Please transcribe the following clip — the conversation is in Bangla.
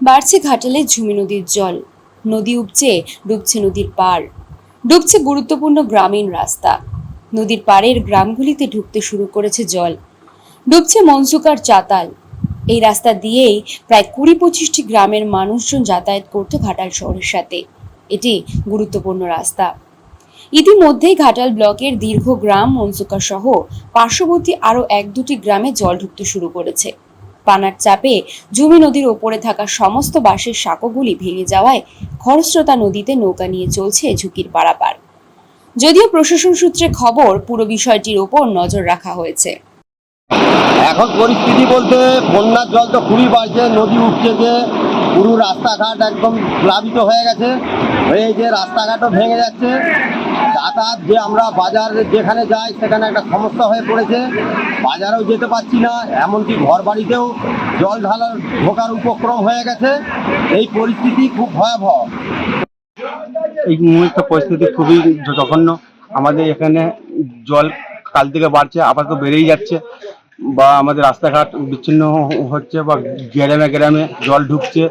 বাড়ছে ঘাটালে ঝুমি নদীর জল। নদী উপচে ডুবছে নদীর পার ডুবছে গুরুত্বপূর্ণ গ্রামীণ রাস্তা। নদীর পাড়ের গ্রামগুলিতে ঢুকতে শুরু করেছে জল। ডুবছে মনসুকার চাতাল। এই রাস্তা দিয়েই প্রায় কুড়ি পঁচিশটি গ্রামের মানুষজন যাতায়াত করতো ঘাটাল শহরের সাথে। এটি গুরুত্বপূর্ণ রাস্তা। ইতিমধ্যেই ঘাটাল ব্লকের দীর্ঘ গ্রাম মনসুকা সহ পার্শ্ববর্তী আরও এক দুটি গ্রামে জল ঢুকতে শুরু করেছে। পানার চাপে ঝুমি নদীর ওপরে থাকা সমস্ত বাঁশের সাঁকোগুলি ভেঙে যাওয়ায় খরস্রোতা নদীতে নৌকা নিয়ে চলছে ঝুঁকির পারাপার। যদিও প্রশাসন সূত্রে খবর, পুরো বিষয়টির ওপর নজর রাখা হয়েছে। এখন পরিস্থিতি বলতে বন্যার জল তো খুবই বাড়ছে, নদী উঠছে যে, পুরো রাস্তাঘাট একদম প্লাবিত হয়ে গেছে। হয়ে যে রাস্তাঘাটও ভেঙে যাচ্ছে। যাতায়াত যে আমরা বাজার যেখানে যাই সেখানে একটা সমস্যা হয়ে পড়েছে। বাজারেও যেতে পারছি না, এমনকি ঘর বাড়িতেও জল ঢালার ঢোকার উপক্রম হয়ে গেছে। এই পরিস্থিতি খুব ভয়াবহ। এই মুহূর্তে পরিস্থিতি খুবই জঘন্য। আমাদের এখানে জল কাল থেকে বাড়ছে, আপাতত বেড়েই যাচ্ছে বা আমাদের রাস্তাঘাট বিচ্ছিন্ন হচ্ছে বা গ্রামে গ্রামে জল ঢুকছে।